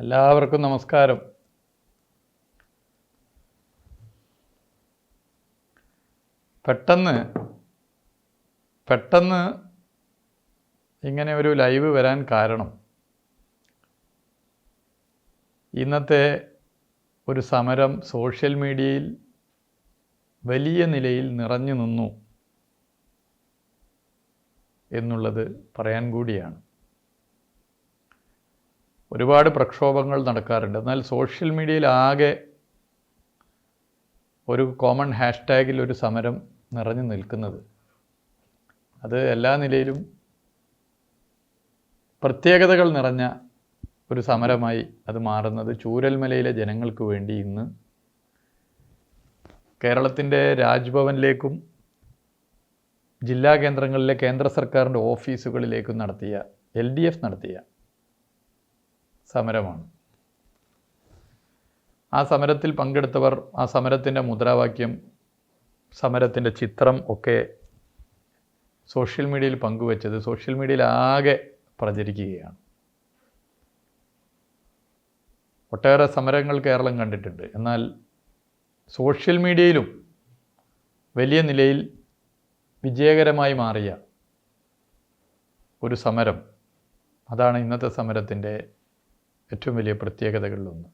എല്ലാവർക്കും നമസ്കാരം. പെട്ടെന്ന് പെട്ടെന്ന് ഇങ്ങനെ ഒരു ലൈവ് വരാൻ കാരണം ഇന്നത്തെ ഒരു സമരം സോഷ്യൽ മീഡിയയിൽ വലിയ നിലയിൽ നിറഞ്ഞു നിന്നു എന്നുള്ളത് പറയാൻ കൂടിയാണ്. ഒരുപാട് പ്രക്ഷോഭങ്ങൾ നടക്കാറുണ്ട്. എന്നാൽ സോഷ്യൽ മീഡിയയിൽ ആകെ ഒരു കോമൺ ഹാഷ്ടാഗിൽ ഒരു സമരം നിറഞ്ഞു നിൽക്കുന്നത്. അത് എല്ലാ നിലയിലും പ്രത്യേകതകൾ നിറഞ്ഞ ഒരു സമരമായി അത് മാറുന്നത് ചൂരൽമലയിലെ ജനങ്ങൾക്ക് വേണ്ടി ഇന്ന് കേരളത്തിന്റെ രാജ്ഭവനിലേക്കും ജില്ലാ കേന്ദ്രങ്ങളിലെ കേന്ദ്ര സർക്കാരിന്റെ ഓഫീസുകളിലേക്കും നടത്തിയ എൽ ഡി എഫ് നടത്തിയ സമരമാണ്. ആ സമരത്തിൽ പങ്കെടുത്തവർ ആ സമരത്തിന്റെ മുദ്രാവാക്യം സമരത്തിന്റെ ചിത്രം ഒക്കെ സോഷ്യൽ മീഡിയയിൽ പങ്കുവച്ചത് സോഷ്യൽ മീഡിയയിൽ ആകെ പ്രചരിക്കുകയാണ്. ഒട്ടേറെ സമരങ്ങൾ കേരളം കണ്ടിട്ടുണ്ട്. എന്നാൽ സോഷ്യൽ മീഡിയയിലും വലിയ നിലയിൽ വിജയകരമായി മാറിയ ഒരു സമരം അതാണ് ഇന്നത്തെ സമരത്തിന്റെ ഏറ്റവും വലിയ പ്രത്യേകതകളിലൊന്ന്.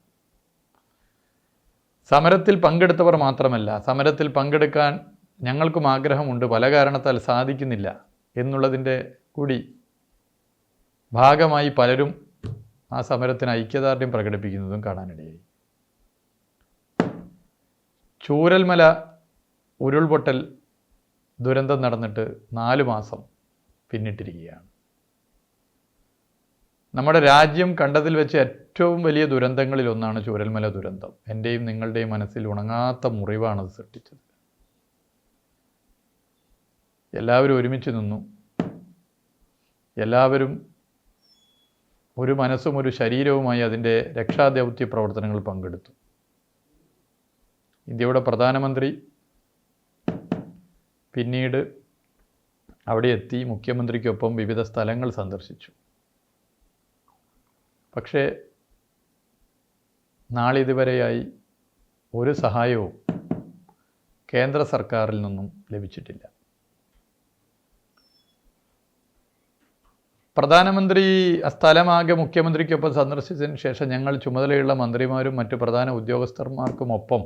സമരത്തിൽ പങ്കെടുത്തവർ മാത്രമല്ല സമരത്തിൽ പങ്കെടുക്കാൻ ഞങ്ങൾക്കും ആഗ്രഹമുണ്ട് പല കാരണത്താൽ സാധിക്കുന്നില്ല എന്നുള്ളതിന്റെ കൂടി ഭാഗമായി പലരും ആ സമരത്തിന് ഐക്യദാർഢ്യം പ്രകടിപ്പിക്കുന്നതും കാണാനിടയായി. ചൂരൽമല ഉരുൾപൊട്ടൽ ദുരന്തം നടന്നിട്ട് നാല് മാസം പിന്നിട്ടിരിക്കുകയാണ്. നമ്മുടെ രാജ്യം കണ്ടതിൽ വെച്ച് ഏറ്റവും വലിയ ദുരന്തങ്ങളിൽ ഒന്നാണ് ചൂരൽമല ദുരന്തം. എന്റെയും നിങ്ങളുടെയും മനസ്സിൽ ഉണങ്ങാത്ത മുറിവാണത് സൃഷ്ടിച്ചത്. എല്ലാവരും ഒരുമിച്ച് നിന്നു. എല്ലാവരും ഒരു മനസ്സും ഒരു ശരീരവുമായി അതിന്റെ രക്ഷാദൗത്യ പ്രവർത്തനങ്ങൾ പങ്കെടുത്തു. ഇന്ത്യയുടെ പ്രധാനമന്ത്രി പിന്നീട് അവിടെ എത്തി. മുഖ്യമന്ത്രിക്കൊപ്പം വിവിധ സ്ഥലങ്ങൾ സന്ദർശിച്ചു. പക്ഷേ നാളിതുവരെയായി ഒരു സഹായവും കേന്ദ്ര സർക്കാരിൽ നിന്നും ലഭിച്ചിട്ടില്ല. പ്രധാനമന്ത്രി സ്ഥലമാകെ മുഖ്യമന്ത്രിക്കൊപ്പം സന്ദർശിച്ചതിന് ശേഷം ഞങ്ങൾ ചുമതലയുള്ള മന്ത്രിമാരും മറ്റു പ്രധാന ഉദ്യോഗസ്ഥന്മാർക്കുമൊപ്പം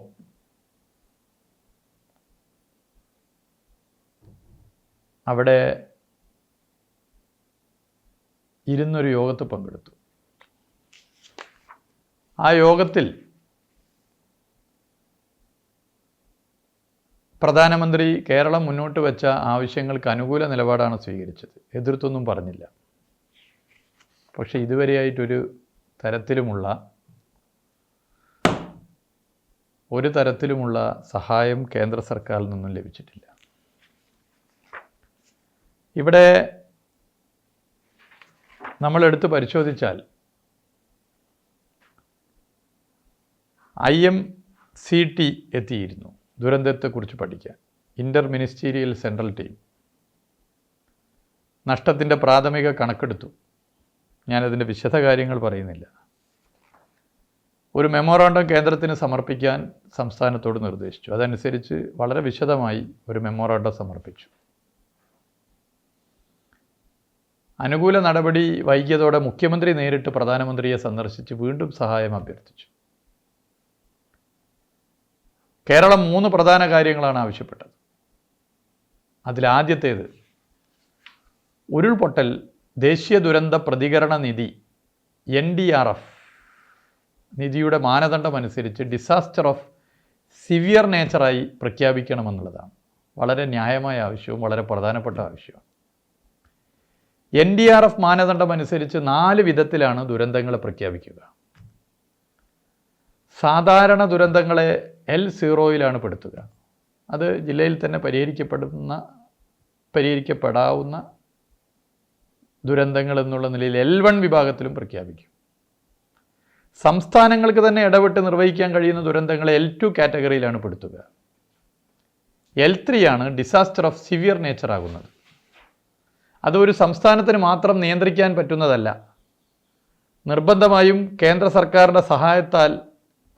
അവിടെ ഇരുന്നൊരു യോഗത്തിൽ പങ്കെടുത്തു. ആ യോഗത്തിൽ പ്രധാനമന്ത്രി കേരളം മുന്നോട്ട് വെച്ച ആവശ്യങ്ങൾക്ക് അനുകൂല നിലപാടാണ് സ്വീകരിച്ചത്. എതിർത്തൊന്നും പറഞ്ഞില്ല. പക്ഷേ ഇതുവരെയായിട്ടൊരു തരത്തിലുമുള്ള ഒരു തരത്തിലുമുള്ള സഹായം കേന്ദ്ര സർക്കാരിൽ നിന്നും ലഭിച്ചിട്ടില്ല. ഇവിടെ നമ്മൾ നമ്മളെടുത്ത് പരിശോധിച്ചാൽ ഐ എം സി ടി എത്തിയിരുന്നു. ദുരന്തത്തെക്കുറിച്ച് പഠിക്കാൻ. Inter ministerial central team. നഷ്ടത്തിന്റെ പ്രാഥമിക കണക്കെടുത്തു. ഞാനതിന്റെ വിശദകാര്യങ്ങൾ പറയുന്നില്ല. ഒരു മെമ്മോറാണ്ടം കേന്ദ്രത്തിന് സമർപ്പിക്കാൻ സംസ്ഥാനത്തോട് നിർദ്ദേശിച്ചു. അതനുസരിച്ച് വളരെ വിശദമായി ഒരു മെമ്മോറാണ്ടം സമർപ്പിച്ചു. അനുകൂല നടപടി വൈകിയതോടെ മുഖ്യമന്ത്രി നേരിട്ട് പ്രധാനമന്ത്രിയെ സന്ദർശിച്ച് വീണ്ടും സഹായം അഭ്യർത്ഥിച്ചു. കേരളം മൂന്ന് പ്രധാന കാര്യങ്ങളാണ് ആവശ്യപ്പെട്ടത്. അതിലാദ്യത്തേത് ഉരുൾപൊട്ടൽ ദേശീയ ദുരന്ത പ്രതികരണ നിധി എൻ ഡി ആർ എഫ് നിധിയുടെ മാനദണ്ഡം അനുസരിച്ച് ഡിസാസ്റ്റർ ഓഫ് സിവിയർ നേച്ചറായി പ്രഖ്യാപിക്കണമെന്നുള്ളതാണ്. വളരെ ന്യായമായ ആവശ്യവും വളരെ പ്രധാനപ്പെട്ട ആവശ്യവും. എൻ ഡി ആർ എഫ് മാനദണ്ഡം അനുസരിച്ച് നാല് വിധത്തിലാണ് ദുരന്തങ്ങൾ പ്രഖ്യാപിക്കുക. സാധാരണ ദുരന്തങ്ങളെ എൽ സീറോയിലാണ് പെടുത്തുക. അത് ജില്ലയിൽ തന്നെ പരിഹരിക്കപ്പെടുന്ന പരിഹരിക്കപ്പെടാവുന്ന ദുരന്തങ്ങൾ എന്നുള്ള നിലയിൽ എൽ വൺ വിഭാഗത്തിലും പ്രഖ്യാപിക്കും. സംസ്ഥാനങ്ങൾക്ക് തന്നെ ഇടപെട്ട് നിർവഹിക്കാൻ കഴിയുന്ന ദുരന്തങ്ങളെ എൽ ടു കാറ്റഗറിയിലാണ് പെടുത്തുക. എൽ ത്രീ ആണ് ഡിസാസ്റ്റർ ഓഫ് സിവിയർ നേച്ചർ ആകുന്നത്. അത് ഒരു സംസ്ഥാനത്തിന് മാത്രം നിയന്ത്രിക്കാൻ പറ്റുന്നതല്ല. നിർബന്ധമായും കേന്ദ്ര സർക്കാരിന്റെ സഹായത്താൽ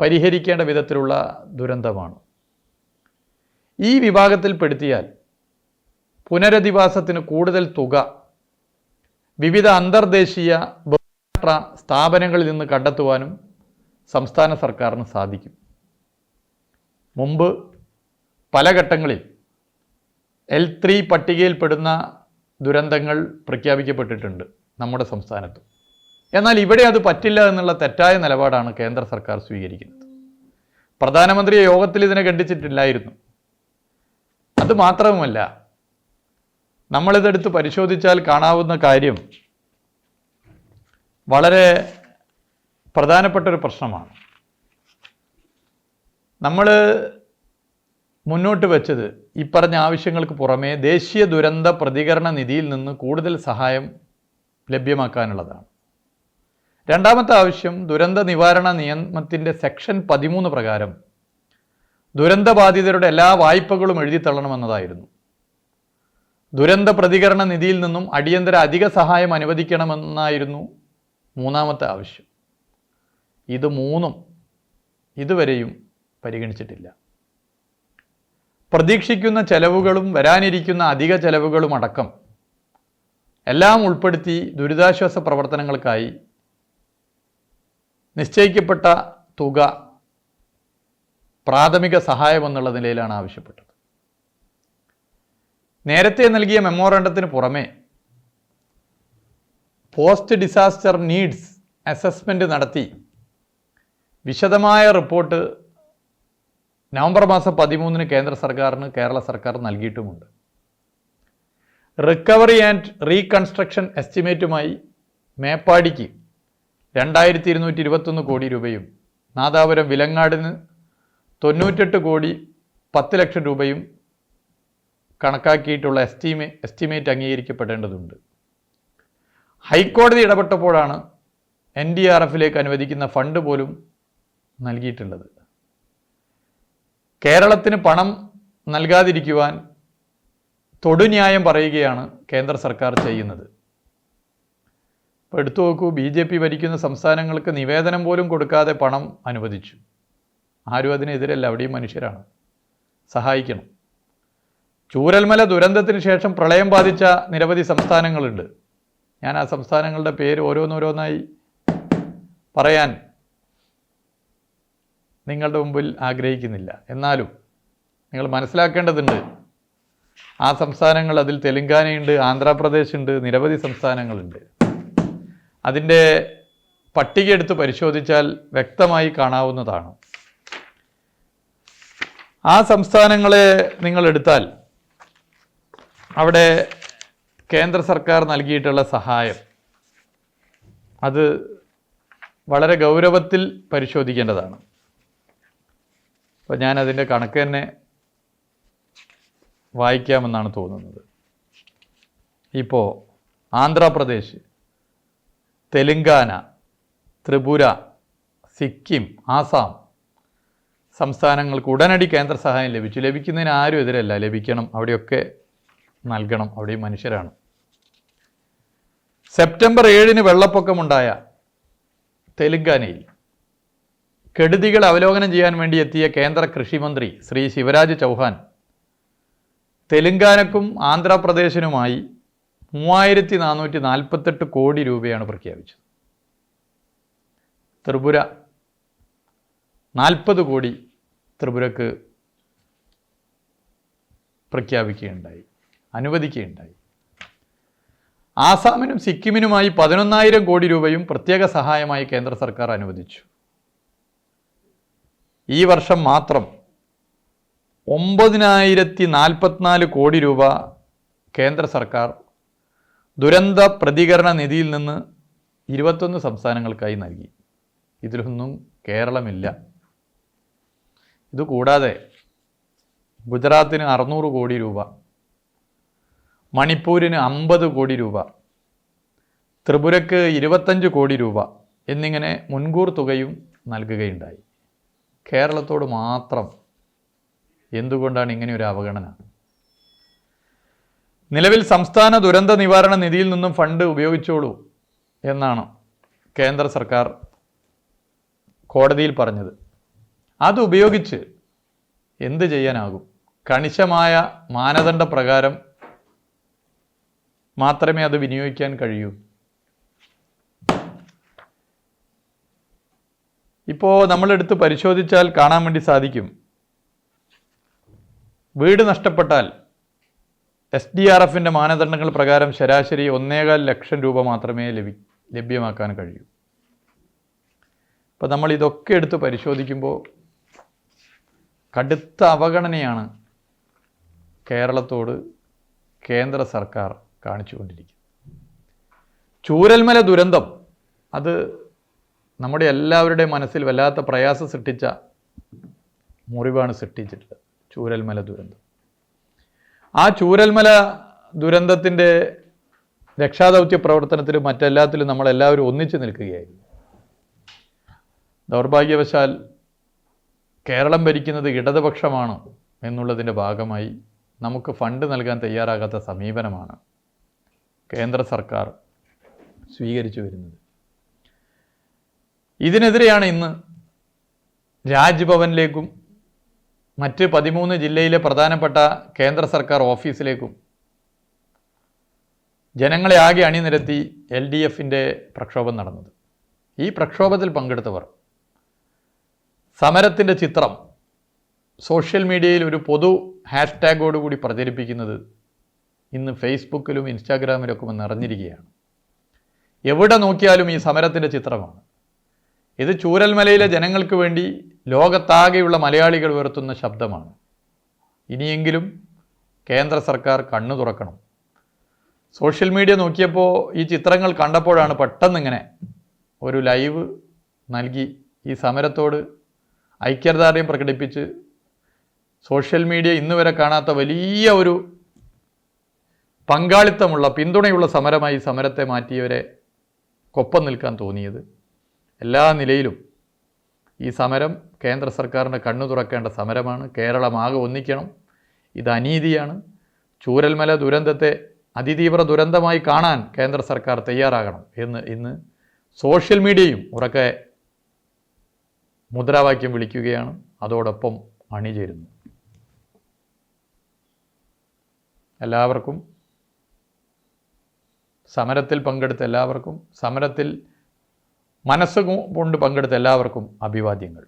പരിഹരിക്കേണ്ട വിധത്തിലുള്ള ദുരന്തമാണ്. ഈ വിഭാഗത്തിൽപ്പെടുത്തിയാൽ പുനരധിവാസത്തിന് കൂടുതൽ തുക വിവിധ അന്തർദേശീയ ബഹുരാഷ്ട്ര സ്ഥാപനങ്ങളിൽ നിന്ന് കണ്ടെത്തുവാനും സംസ്ഥാന സർക്കാരിന് സാധിക്കും. മുമ്പ് പല ഘട്ടങ്ങളിൽ എൽ ത്രീ പട്ടികയിൽപ്പെടുന്ന ദുരന്തങ്ങൾ പ്രഖ്യാപിക്കപ്പെട്ടിട്ടുണ്ട് നമ്മുടെ സംസ്ഥാനത്ത്. എന്നാൽ ഇവിടെ അത് പറ്റില്ല എന്നുള്ള തെറ്റായ നിലപാടാണ് കേന്ദ്ര സർക്കാർ സ്വീകരിക്കുന്നത്. പ്രധാനമന്ത്രിയെ യോഗത്തിൽ ഇതിനെ ഖണ്ഡിച്ചിട്ടില്ലായിരുന്നു. അത് മാത്രവുമല്ല നമ്മളിതെടുത്ത് പരിശോധിച്ചാൽ കാണാവുന്ന കാര്യം വളരെ പ്രധാനപ്പെട്ട ഒരു പ്രശ്നമാണ്. നമ്മൾ മുന്നോട്ട് വെച്ചത് ഈ പറഞ്ഞ ആവശ്യങ്ങൾക്ക് പുറമേ ദേശീയ ദുരന്ത പ്രതികരണ നിധിയിൽ നിന്ന് കൂടുതൽ സഹായം ലഭ്യമാക്കാനുള്ളതാണ്. രണ്ടാമത്തെ ആവശ്യം ദുരന്ത നിവാരണ നിയമത്തിന്റെ സെക്ഷൻ പതിമൂന്ന് പ്രകാരം ദുരന്തബാധിതരുടെ എല്ലാ വായ്പകളും എഴുതിത്തള്ളണമെന്നതായിരുന്നു ദുരന്ത പ്രതികരണ നിധിയിൽ നിന്നും അടിയന്തര അധിക സഹായം അനുവദിക്കണമെന്നായിരുന്നു മൂന്നാമത്തെ ആവശ്യം. ഇത് മൂന്നും ഇതുവരെയും പരിഗണിച്ചിട്ടില്ല. പ്രതീക്ഷിക്കുന്ന ചെലവുകളും വരാനിരിക്കുന്ന അധിക ചെലവുകളും അടക്കം എല്ലാം ഉൾപ്പെടുത്തി ദുരിതാശ്വാസ പ്രവർത്തനങ്ങൾക്കായി നിശ്ചയിക്കപ്പെട്ട തുക പ്രാഥമിക സഹായം എന്നുള്ള നിലയിലാണ് ആവശ്യപ്പെട്ടത്. നേരത്തെ നൽകിയ മെമ്മോറണ്ടത്തിന് പുറമെ പോസ്റ്റ് ഡിസാസ്റ്റർ നീഡ്സ് അസസ്മെന്റ് നടത്തി വിശദമായ റിപ്പോർട്ട് നവംബർ മാസം പതിമൂന്നിന് കേന്ദ്ര സർക്കാരിന് കേരള സർക്കാർ നൽകിയിട്ടുമുണ്ട്. റിക്കവറി ആൻഡ് റീകൺസ്ട്രക്ഷൻ എസ്റ്റിമേറ്റുമായി മേപ്പാടിക്ക് രണ്ടായിരത്തി ഇരുന്നൂറ്റി ഇരുപത്തൊന്ന് കോടി രൂപയും നാദാപുരം വിലങ്ങാടിന് തൊണ്ണൂറ്റെട്ട് കോടി പത്ത് ലക്ഷം രൂപയും കണക്കാക്കിയിട്ടുള്ള എസ്റ്റിമേ എസ്റ്റിമേറ്റ് അംഗീകരിക്കപ്പെടേണ്ടതുണ്ട്. ഹൈക്കോടതി ഇടപെട്ടപ്പോഴാണ് എൻ ഡി ആർ എഫിലേക്ക് അനുവദിക്കുന്ന ഫണ്ട് പോലും നൽകിയിട്ടുള്ളത്. കേരളത്തിന് പണം നൽകാതിരിക്കുവാൻ തൊടുന്യായം പറയുകയാണ് കേന്ദ്ര സർക്കാർ ചെയ്യുന്നത്. ഇപ്പോൾ എടുത്തു നോക്കൂ ബി ജെ പി ഭരിക്കുന്ന സംസ്ഥാനങ്ങൾക്ക് നിവേദനം പോലും കൊടുക്കാതെ പണം അനുവദിച്ചു. ആരും അതിനെതിരല്ല അവിടെയും മനുഷ്യരാണ്. സഹായിക്കണം. ചൂരൽമല ദുരന്തത്തിന് ശേഷം പ്രളയം ബാധിച്ച നിരവധി സംസ്ഥാനങ്ങളുണ്ട്. ഞാൻ ആ സംസ്ഥാനങ്ങളുടെ പേര് ഓരോന്നോരോന്നായി പറയാൻ നിങ്ങളുടെ മുമ്പിൽ ആഗ്രഹിക്കുന്നില്ല. എന്നാലും നിങ്ങൾ മനസ്സിലാക്കേണ്ടതുണ്ട് ആ സംസ്ഥാനങ്ങൾ അതിൽ തെലുങ്കാനയുണ്ട് ആന്ധ്രാപ്രദേശ് ഉണ്ട് നിരവധി സംസ്ഥാനങ്ങളുണ്ട്. അതിന്റെ പട്ടിക എടുത്ത് പരിശോധിച്ചാൽ വ്യക്തമായി കാണാവുന്നതാണ്. ആ സംസ്ഥാനങ്ങളെ നിങ്ങൾ എടുത്താൽ അവിടെ കേന്ദ്ര സർക്കാർ നൽകിയിട്ടുള്ള സഹായം അത് വളരെ ഗൗരവത്തിൽ പരിശോധിക്കേണ്ടതാണ്. അപ്പോൾ ഞാൻ അതിന്റെ കണക്ക് തന്നെ വായിക്കാമെന്നാണ് തോന്നുന്നത്. ഇപ്പോൾ ആന്ധ്രാപ്രദേശ് തെലുങ്കാന ത്രിപുര സിക്കിം ആസാം സംസ്ഥാനങ്ങൾക്ക് ഉടനടി കേന്ദ്ര സഹായം ലഭിച്ചു. ലഭിക്കുന്നതിന് ആരും എതിരല്ല. ലഭിക്കണം. അവിടെയൊക്കെ നൽകണം. അവിടെയും മനുഷ്യരാണ്. സെപ്റ്റംബർ ഏഴിന് വെള്ളപ്പൊക്കമുണ്ടായ തെലുങ്കാനയിൽ കെടുതികൾ അവലോകനം ചെയ്യാൻ വേണ്ടി എത്തിയ കേന്ദ്ര കൃഷിമന്ത്രി ശ്രീ ശിവരാജ് ചൗഹാൻ തെലുങ്കാനക്കും ആന്ധ്രാപ്രദേശിനുമായി മൂവായിരത്തി നാനൂറ്റി നാൽപ്പത്തെട്ട് കോടി രൂപയാണ് പ്രഖ്യാപിച്ചത്. ത്രിപുര നാൽപ്പത് കോടി ത്രിപുരക്ക് പ്രഖ്യാപിക്കുകയുണ്ടായി അനുവദിക്കുകയുണ്ടായി. ആസാമിനും സിക്കിമിനുമായി പതിനൊന്നായിരം കോടി രൂപയും പ്രത്യേക സഹായമായി കേന്ദ്ര സർക്കാർ അനുവദിച്ചു. ഈ വർഷം മാത്രം ഒമ്പതിനായിരത്തി നാൽപ്പത്തിനാല് കോടി രൂപ കേന്ദ്ര സർക്കാർ ദുരന്ത പ്രതികരണ നിധിയിൽ നിന്ന് ഇരുപത്തൊന്ന് സംസ്ഥാനങ്ങൾക്കായി നൽകി. ഇതിലൊന്നും കേരളമില്ല. ഇതുകൂടാതെ ഗുജറാത്തിന് അറുന്നൂറ് കോടി രൂപ മണിപ്പൂരിന് അമ്പത് കോടി രൂപ ത്രിപുരയ്ക്ക് ഇരുപത്തഞ്ച് കോടി രൂപ എന്നിങ്ങനെ മുൻകൂർ തുകയും നൽകുകയുണ്ടായി. കേരളത്തോട് മാത്രം എന്തുകൊണ്ടാണ് ഇങ്ങനെ ഒരു അവഗണന? നിലവിൽ സംസ്ഥാന ദുരന്ത നിവാരണ നിധിയിൽ നിന്നും ഫണ്ട് ഉപയോഗിച്ചോളൂ എന്നാണ് കേന്ദ്ര സർക്കാർ കോടതിയിൽ പറഞ്ഞത്. അത് ഉപയോഗിച്ച് എന്ത് ചെയ്യാനാകും? കണിശമായ മാനദണ്ഡ പ്രകാരം മാത്രമേ അത് വിനിയോഗിക്കാൻ കഴിയൂ. ഇപ്പോൾ നമ്മളെടുത്ത് പരിശോധിച്ചാൽ കാണാൻ വേണ്ടി സാധിക്കും. വീട് നഷ്ടപ്പെട്ടാൽ എസ് ഡി ആർ എഫിന്റെ മാനദണ്ഡങ്ങൾ പ്രകാരം ശരാശരി ഒന്നേകാൽ ലക്ഷം രൂപ മാത്രമേ ലഭി ലഭ്യമാക്കാൻ കഴിയൂ. അപ്പോൾ നമ്മൾ ഇതൊക്കെ എടുത്ത് പരിശോധിക്കുമ്പോൾ കടുത്ത അവഗണനയാണ് കേരളത്തോട് കേന്ദ്ര സർക്കാർ കാണിച്ചുകൊണ്ടിരിക്കുന്നത് ചൂരൽമല ദുരന്തം അത് നമ്മുടെ എല്ലാവരുടെയും മനസ്സിൽ വല്ലാത്ത പ്രയാസം സൃഷ്ടിച്ച മുറിവാണ് സൃഷ്ടിച്ചിട്ടുള്ളത് ചൂരൽമല ദുരന്തം. ആ ചൂരൽമല ദുരന്തത്തിന്റെ രക്ഷാദൗത്യ പ്രവർത്തനത്തിൽ മറ്റെല്ലാത്തിലും നമ്മളെല്ലാവരും ഒന്നിച്ചു നിൽക്കുകയായിരുന്നു. ദൗർഭാഗ്യവശാൽ കേരളം ഭരിക്കുന്നത് ഇടതുപക്ഷമാണ് എന്നുള്ളതിന്റെ ഭാഗമായി നമുക്ക് ഫണ്ട് നൽകാൻ തയ്യാറാകാത്ത സമീപനമാണ് കേന്ദ്ര സർക്കാർ സ്വീകരിച്ചു വരുന്നത്. ഇതിനെതിരെയാണ് ഇന്ന് രാജ്ഭവനിലേക്കും മറ്റ് പതിമൂന്ന് ജില്ലയിലെ പ്രധാനപ്പെട്ട കേന്ദ്ര സർക്കാർ ഓഫീസിലേക്കും ജനങ്ങളെ ആകെ അണിനിരത്തി എൽ ഡി എഫിന്റെ പ്രക്ഷോഭം നടന്നത്. ഈ പ്രക്ഷോഭത്തിൽ പങ്കെടുത്തവർ സമരത്തിന്റെ ചിത്രം സോഷ്യൽ മീഡിയയിൽ ഒരു പൊതു ഹാഷ്ടാഗോടുകൂടി പ്രചരിപ്പിക്കുന്നത് ഇന്ന് ഫേസ്ബുക്കിലും ഇൻസ്റ്റാഗ്രാമിലൊക്കെ നിറഞ്ഞിരിക്കുകയാണ് എവിടെ നോക്കിയാലും ഈ സമരത്തിന്റെ ചിത്രമാണ്. ഇത് ചൂരൽമലയിലെ ജനങ്ങൾക്ക് വേണ്ടി ലോകത്താകെയുള്ള മലയാളികൾ ഉയർത്തുന്ന ശബ്ദമാണ്. ഇനിയെങ്കിലും കേന്ദ്ര സർക്കാർ കണ്ണു തുറക്കണം. സോഷ്യൽ മീഡിയ നോക്കിയപ്പോൾ ഈ ചിത്രങ്ങൾ കണ്ടപ്പോഴാണ് പെട്ടെന്നിങ്ങനെ ഒരു ലൈവ് നൽകി ഈ സമരത്തോട് ഐക്യദാർഢ്യം പ്രകടിപ്പിച്ച് സോഷ്യൽ മീഡിയ ഇന്ന് വരെ കാണാത്ത വലിയ ഒരു പങ്കാളിത്തമുള്ള പിന്തുണയുള്ള സമരമായി സമരത്തെ മാറ്റിയവരെ കൊപ്പം നിൽക്കാൻ തോന്നിയത് എല്ലാ നിലയിലും ഈ സമരം കേന്ദ്ര സർക്കാരിന്റെ കണ്ണു തുറക്കേണ്ട സമരമാണ്. കേരളമാകെ ഒന്നിക്കണം. ഇത് അനീതിയാണ്. ചൂരൽമല ദുരന്തത്തെ അതിതീവ്ര ദുരന്തമായി കാണാൻ കേന്ദ്ര സർക്കാർ തയ്യാറാകണം എന്ന് ഇന്ന് സോഷ്യൽ മീഡിയയും ഉറക്കെ മുദ്രാവാക്യം വിളിക്കുകയാണ്. അതോടൊപ്പം അണിചേരുന്നു എല്ലാവർക്കും സമരത്തിൽ പങ്കെടുത്ത എല്ലാവർക്കും സമരത്തിൽ മനസ്സ് കൊണ്ട് പങ്കെടുത്ത എല്ലാവർക്കും അഭിവാദ്യങ്ങൾ.